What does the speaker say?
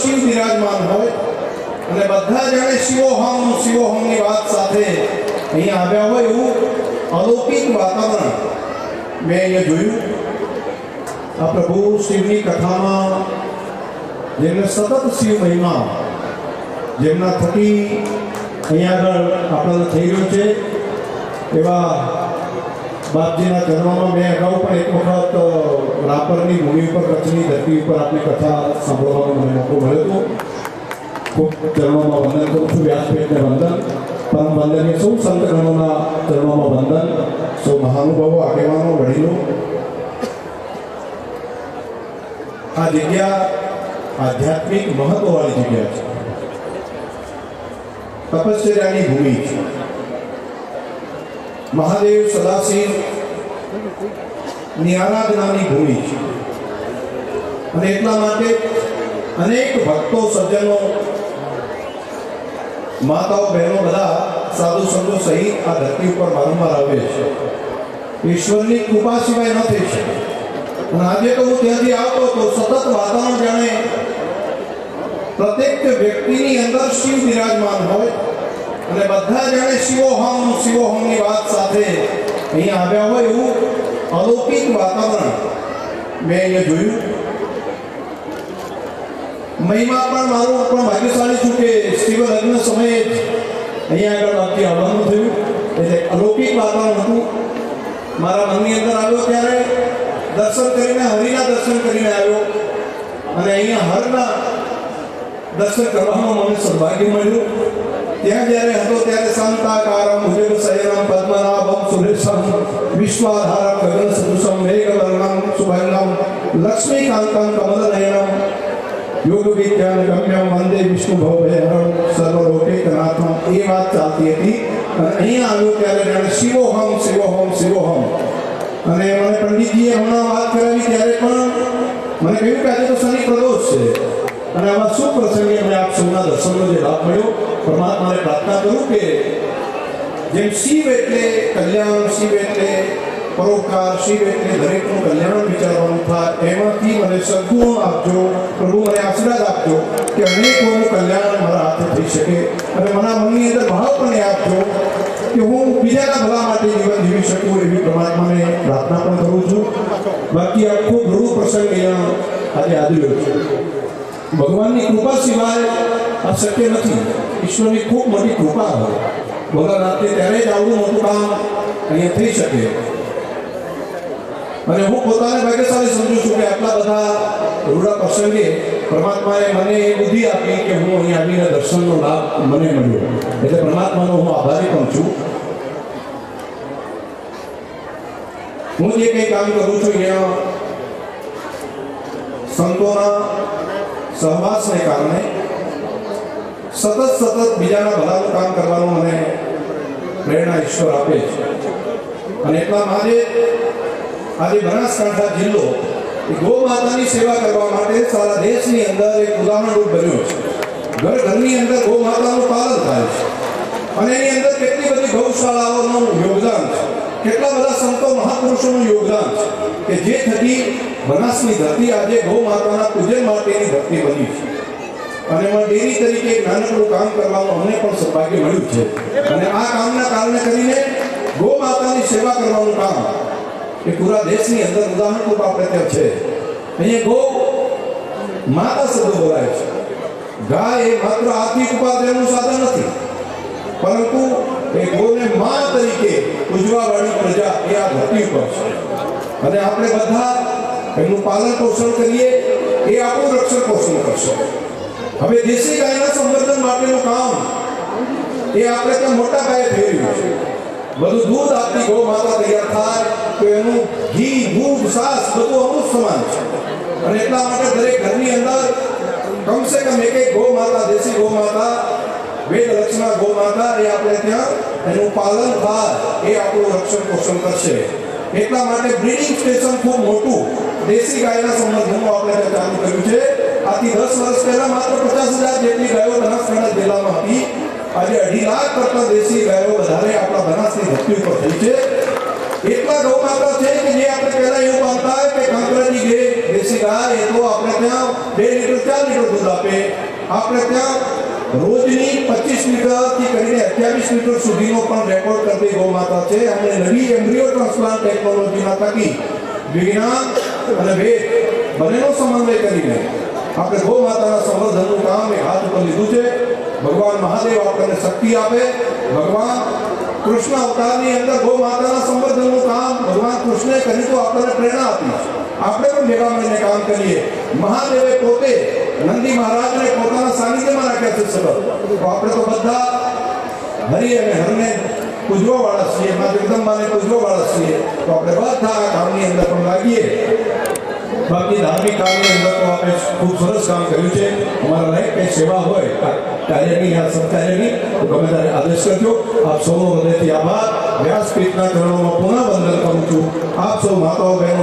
શિવ વિરાજમાન હોય અને બધા જાણે શિવોહમ, શિવોહમની વાત સાથે અહીંયા આવ્યા હોય એવું અલૌકિક વાતાવરણ મેં અહીંયા જોયું. આ પ્રભુ શિવની કથામાં જેમને સતત શિવ મહિમા જેમના થકી અહીંયા આગળ આપણને થઈ રહ્યું છે, એવા બાપજીના જન્મમાં મેં અગાઉ પણ એક વખત રાપરની ભૂમિ ઉપર કચ્છની ધરતી ઉપર આપની કથા સાંભળવાનો મને મોકો મળ્યો હતો. ખૂબ ચરણોમાં વંદન કરું છું વ્યાસપીઠને વંદન. પરમ વંદનીય સૌ સંતગણોના ચરણોમાં વંદન. સૌ મહાનુભાવો, આગેવાનો, વડીલો. આ જગ્યા આધ્યાત્મિક મહત્વવાળી જગ્યા છે. તપશ્ચર્યાની ભૂમિ છે. મહાદેવ સદાશિવ ની આરાધનાની ભૂમિ છે. અને એટલા માટે અનેક ભક્તો, સજ્જનો, માતાઓ, બહેનો બધા સાધુ સંતો સહિત આ ધરતી ઉપર વારંવાર આવે છે. ઈશ્વરની કૃપા સિવાય ન થઈ શકે. અને આજે તો હું ત્યાંથી આવતો તો સતત વાતાવરણ જાણે પ્રત્યેક વ્યક્તિની અંદર શિવ બિરાજમાન હોય અને બધા જાણે શિવોહમ, શિવોહમની વાત સાથે અહીંયા આવ્યા હોય એવું અલૌકિક વાતાવરણ. મેં અહીંયા જોયું. મહિમા પણ મારું, પણ ભાગ્યશાળી છું કે શિવ લગ્ન સમયે જ અહીંયા આગળ વાક્ય આવવાનું થયું. એટલે અલૌકિક વાતાવરણ હતું. મારા મનની અંદર આવ્યો ત્યારે દર્શન કરીને, હરિના દર્શન કરીને આવ્યો. અને અહીંયા હરના દર્શન કરવાનું મને સૌભાગ્ય મળ્યું. ત્યાં જ્યારે હતો, ત્યારે શાંતાકારમ ભુજગ શયનમ, પદ્મનાભમ, સુરેશમ વિશ્વાધારમ ગગન સદૃશમ મેઘવર્ણમ સુભંગમ લક્ષ્મીકાંતમ કમલનયનમ યોગ વિજ્ઞાન ગમ્યમ વંદે વિષ્ણુ ભવભયહરમ સર્વલોકૈકનાથમ એ વાત ચાલતી હતી અને અહીંયા આવ્યો ત્યારે જાણે શિવોહમ શિવોહમ શિવોહમ અને મને પંડિતજીએ હમણાં વાત કરાવી ત્યારે પણ મને કહ્યું કે આજે તો શનિ પ્રદોષ છે અને આમાં શું પ્રસંગે મેં આપ સૌના દર્શનનો જે લાભ મળ્યો પરમાત્માને પ્રાર્થના કરું કે જેમ શિવ એટલે કલ્યાણ શિવ એટલે પરોપકાર શિવ એટલે દરેકનું કલ્યાણ વિચારવાનું થાય એમાંથી મને સદગુણ આપજો, પ્રભુ મને આશીર્વાદ આપજો કે અનેકોનું કલ્યાણ મારા હાથે થઈ શકે. અને મારા મનની અંદર ભાવ પણ આપજો કે હું બીજાના ભલા માટે જીવન જીવી શકું એવી પરમાત્માને પ્રાર્થના પણ કરું છું. બાકી આખો ગુરુ પ્રસંગ અહીંયા આજે આદર્યો છે. ભગવાનની કૃપા સિવાય આ શક્ય નથી. ઈશ્વરની ખૂબ મોટી કૃપા હોય. ભોલાનાથને ત્યારે જ આવડું મોટું કામ અહીંયા થઈ શકે. અને હું પોતાને ભાગ્યશાળી સમજુ છું કે આટલા બધા રૂડા પ્રસંગે પરમાત્માએ મને એ બુદ્ધિ આપી કે હું અહીં આવીને દર્શનનો લાભ મને મળ્યો. એટલે પરમાત્માનો હું આભારી પણ છું. હું જે કંઈ કામ કરું છું અહીંયા સંતોના સહવાસને કારણે સતત સતત બીજાના ભલાનું કામ કરવાનું મને પ્રેરણા ઈશ્વર આપે છે. અને એટલા માટે આજે બનાસકાંઠા જિલ્લો એ ગો માતાની સેવા કરવા માટે સારા દેશની અંદર એક ઉદાહરણરૂપ બન્યો છે. ઘર ઘરની અંદર ગો માતાનું પાલન થાય છે. અને એની અંદર કેટલી બધી ગૌશાળાઓનું યોગદાન છે. કેટલા બધા સંતો મહાપુરુષોનું યોગદાન છે કે જે થકી બનાસની ધરતી આજે ગૌ માતાના પૂજન માટેની ધરતી બની છે. અને એમાં ડેરી તરીકે એક નાનકડું કામ કરવાનું અમને પણ સૌભાગ્ય મળ્યું છે. અને આ કામના કારણે કરીને ગૌ માતાની સેવા કરવાનું કામ એ પૂરા દેશની અંદર ઉદાહરણ રૂપ આપણે ત્યાં છે. અહીંયા ગૌ માતા શબ્દ બોલાય છે. ગાય એ માત્ર આર્થિક ઉપાર્જનનું સાધન નથી, પરંતુ એ ગોને મા તરીકે ઉજવાવાળી પ્રજા એ આ ધરતી ઉપર છે. અને આપણે બધા એમનું પાલન પોષણ કરીએ, એ આપણું રક્ષણ પોષણ કરશે. હવે દેશી ગાયના સંવર્ધન માટેનું કામ એ આપણે ત્યાં મોટા પાયે થઈ રહ્યું છે. બધું દૂધ આપતી ગૌ માતા તૈયાર થાય તો એનું ઘી દૂધ સાસ બધું અમુક સમાન છે. અને એટલા માટે દરેક ઘરની અંદર કમસે કમ એક એક ગૌ માતા દેશી ગૌ માતા વેદ રચના ગૌ માતા એ આપણે ત્યાં એનું પાલન થાય, એ આપણું રક્ષણ પોષણ કરશે. એટલા માટે બ્રીડિંગ સ્ટેશન ખૂબ મોટું. દેશી ગાયના સંબંધમાં આપણે ચાલુ કર્યું છે. આથી દસ વર્ષ પહેલા માત્ર પચાસ હજાર જેટલી ગાયો બનાસકાંઠા જિલ્લામાં હતી. આજે અઢી લાખ કરતા દેશી ગાયો વધારે આપણા બનાસની ધરતી ઉપર થઈ છે એટલા ગૌ માતા છે કે જે આપણે પહેલા એવું માનતા કે કાંકરાની ગે દેશી ગાય એ તો આપણે ત્યાં બે લીટર ચાર લીટર દૂધ આપે આપણે ત્યાં રોજની પચીસ લીટરથી કરીને અઠ્યાવીસ લીટર સુધીનો પણ રેકોર્ડ કરતી ગૌ માતા છે અને નવી એમ્બ્રિયો ટ્રાન્સપ્લાન્ટ ટેકનોલોજીના થકી વિજ્ઞાન અને વેદ બંનેનો સમન્વય કરીને આપણે ગૌ માતાના સંવર્ધનનું કામ એક હાથ ઉપર લીધું છે ભગવાન મહાદેવ આપણને શક્તિ આપે ભગવાન કૃષ્ણ અવતારની અંદર ગૌ માતાના સંવર્ધનનું કામ ભગવાન કૃષ્ણે કર્યું તો આપણને પ્રેરણા આપી. આપણે પણ ભેગા મળીને કામ કરીએ. મહાદેવે પોતે નંદી મહારાજને પોતાના સાનિધ્યમાં રાખ્યા છે સર તો આપણે તો બધા હરિ અને હરને પૂજવા વાળા છીએ. મા જગદંબાને પૂજવા વાળા છીએ. તો આપણે બધા આ કામની અંદર પણ લાગીએ. બાકી ધાર્મિક કામની અંદર તો આપણે ખૂબ સરસ કામ કર્યું છે. અમારા લાઈફ કંઈ સેવા હોય કાર્યની યા સત્કાર્યની તો ગમે ત્યારે આદેશ કરજો. આપ સૌનો હૃદયથી આભાર. વ્યાસપીઠના ચરણોમાં પુનઃ વંદન કરું છું. આપ સૌ માતાઓ, બહેનો